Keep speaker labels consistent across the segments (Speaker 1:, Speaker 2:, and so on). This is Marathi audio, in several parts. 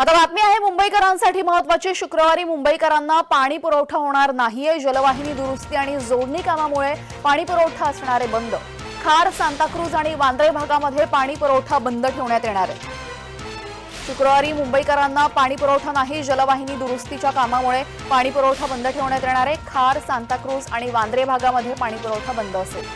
Speaker 1: आता बातमी आहे मुंबईकरांसाठी महत्वाची शुक्रवारी मुंबईकरांना पाणी पुरवठा होणार नाहीये जलवाहिनी दुरुस्ती आणि जोडणी कामामुळे पाणी पुरवठा असणारे बंद. खार सांताक्रूज आणि वांद्रे भागामध्ये पाणी पुरवठा बंद ठेवण्यात येणार आहे. शुक्रवारी मुंबईकरांना पाणी पुरवठा नाही जलवाहिनी दुरुस्तीच्या कामामुळे पाणी पुरवठा बंद ठेवण्यात येणार आहे. खार सांताक्रूज आणि वांद्रे भागामध्ये पाणी पुरवठा बंद असेल.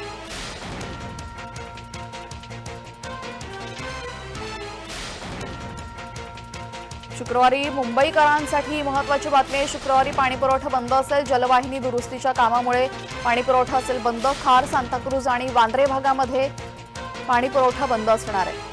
Speaker 1: शुक्रवारी मुंबईकरांसाठी महत्वाची बातमी आहे. शुक्रवारी पाणीपुरवठा बंद असेल जलवाहिनी दुरुस्तीच्या कामामुळे पाणीपुरवठा असेल बंद. खार सांताक्रूज आणि वांद्रे भागामध्ये पाणीपुरवठा बंद असणार आहे.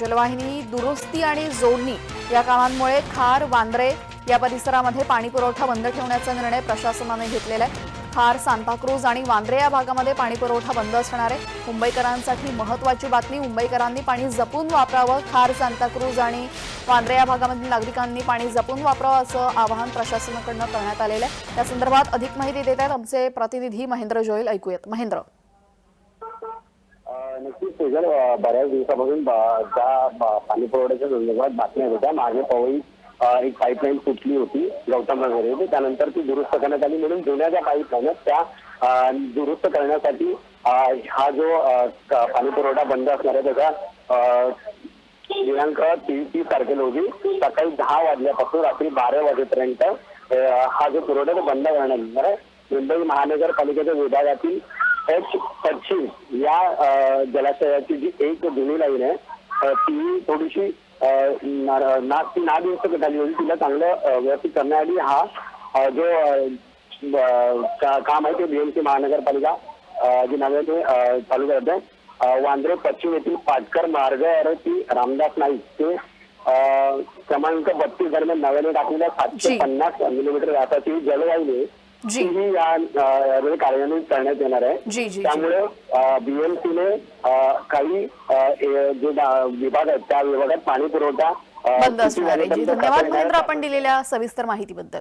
Speaker 1: जलवाहिनी दुरुस्ती आणि जोडणी या कामांमुळे खार वांद्रे या परिसरामध्ये पाणीपुरवठा बंद ठेवण्याचा निर्णय प्रशासनाने घेतलेला आहे. खार सांताक्रूज आणि वांद्रे या भागामध्ये पाणीपुरवठा बंद असणार आहे. मुंबईकरांसाठी महत्वाची बातमी मुंबईकरांनी पाणी जपून वापरावं खार सांताक्रूज आणि वांद्रे या भागामधील नागरिकांनी पाणी जपून वापरावं असं आवाहन प्रशासनाकडनं करण्यात आलेलं आहे. या संदर्भात अधिक माहिती देत आहेत आमचे प्रतिनिधी महेंद्र जोईल. ऐकूयात. महेंद्र.
Speaker 2: नक्कीच बऱ्याच दिवसापासून पाणी पुरवठ्याच्या संदर्भात बातम्या होत्या मागे पवई एक पाईपलाईन फुटली होती गौतम नगर येथे त्यानंतर ती दुरुस्त करण्यात आली. म्हणून जुन्या ज्या पाईपलाईन आहेत त्या दुरुस्त करण्यासाठी हा जो पाणी पुरवठा बंद असणार आहे त्याचा दिनांक तीस तीस तारखेला होती. सकाळी दहा वाजल्यापासून रात्री बारा वाजेपर्यंत हा जो पुरवठा तो बंद करण्यात येणार आहे. मुंबई महानगरपालिकेच्या विभागातील एच पश्चिम या जलाशयाची जी एक जुनी लाईन आहे ती थोडीशी अ, ना- ना ती नादुरुस्त झाली होती तिला चांगलं व्यवस्थित करण्याआधी हा जो काम आहे ते बीएमसी महानगरपालिका जी नव्याने अ, चालू करत आहे वांद्रे पश्चिम येथील पाटकर मार्गावर ती रामदास नाईक ते क्रमांक बत्तीस दरम्यान नव्याने टाकलेल्या सातशे. पन्नास मिलीमीटर व्यासाची जलवाहिनी.
Speaker 1: जी.
Speaker 2: या कार्यान्वित करण्यात येणार आहे
Speaker 1: जी, जी, जी.
Speaker 2: त्यामुळे बीएमसीने काही जे विभाग आहेत त्या विभागात पाणी पुरवठा
Speaker 1: बंद असणार आहे धन्यवाद महेंद्र आपण दिलेल्या सविस्तर माहितीबद्दल